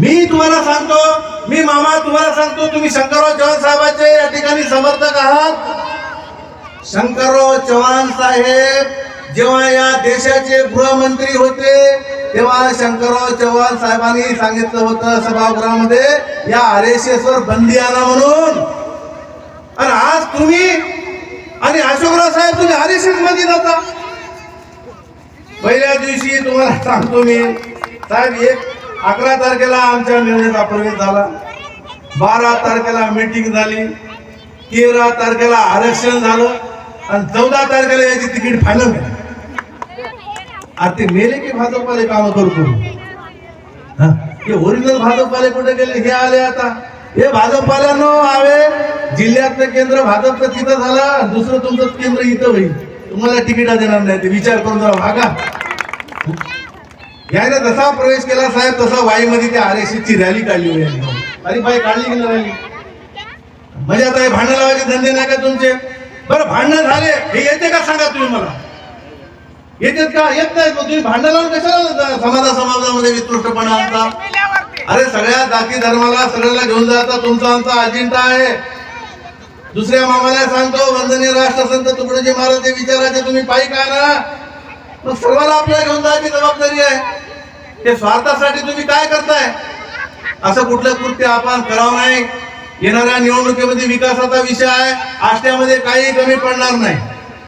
मी तुम्हाला सांगतो मी मामा तुम्हाला सांगतो तुम्ही शंकरराव चव्हाण साहेबांचे या ठिकाणी समर्थक आहात. शंकरराव चव्हाण साहेब जेव्हा या देशाचे गृहमंत्री होते तेव्हा शंकरराव चव्हाण साहेबांनी सांगितलं होतं सभागृहामध्ये या आर एस एस वर बंदी आणा म्हणून. आणि आज तुम्ही आणि अशोकराव साहेब तुम्ही आर एस एसमध्ये जाता पहिल्या दिवशी तुम्हाला सांगतो मी साहेब एक अकरा तारखेला आमच्या निर्णयाचा प्रवेश झाला. बारा तारखेला मीटिंग झाली. तेरा तारखेला आरक्षण झालं. आणि चौदा तारखेला याची तिकीट फायनल आता ते मेले की भाजपवाले काम करतो हे? ओरिजिनल भाजपवाले कुठे गेले? हे आले आता. हे भाजपवाल्यांनो आवे जिल्ह्यातलं केंद्र भाजपचं तिथं झालं आणि दुसरं तुमचं केंद्र इथं होईल. तुम्हाला तिकीट देणार नाही ते. विचार करून जरा भागा यायला जसा प्रवेश केला साहेब तसा वाईमध्ये त्या आर एस ची रॅली काढली होती अरे बाई काढली की रॅली. म्हणजे आता हे भांडण लावायचे धंदे नाही का तुमचे? बरं भांडणं झाले. हे येते का सांगा तुम्ही मला? येतात का? येत नाही. तुम्ही भांडण लावून कशाला समाजा समाजामध्ये वितृष्टपणा आणता? अरे सगळ्या जाती धर्माला सगळ्याला घेऊन जाता. तुमचा आमचा अजेंडा आहे. दुसऱ्या मामाला सांगतो वंदनीय राष्ट्रसंत तुकडोजी महाराज ते विचारायचे तुम्ही पायी का ना? मग सर्वांना आपल्याला घेऊन जायची जबाबदारी आहे. ते स्वार्थासाठी तुम्ही काय करताय? असं कुठलं कृत्य आपण करावं नाही. येणाऱ्या निवडणुकीमध्ये विकासाचा विषय आहे. आष्ट्यामध्ये काही कमी पडणार नाही.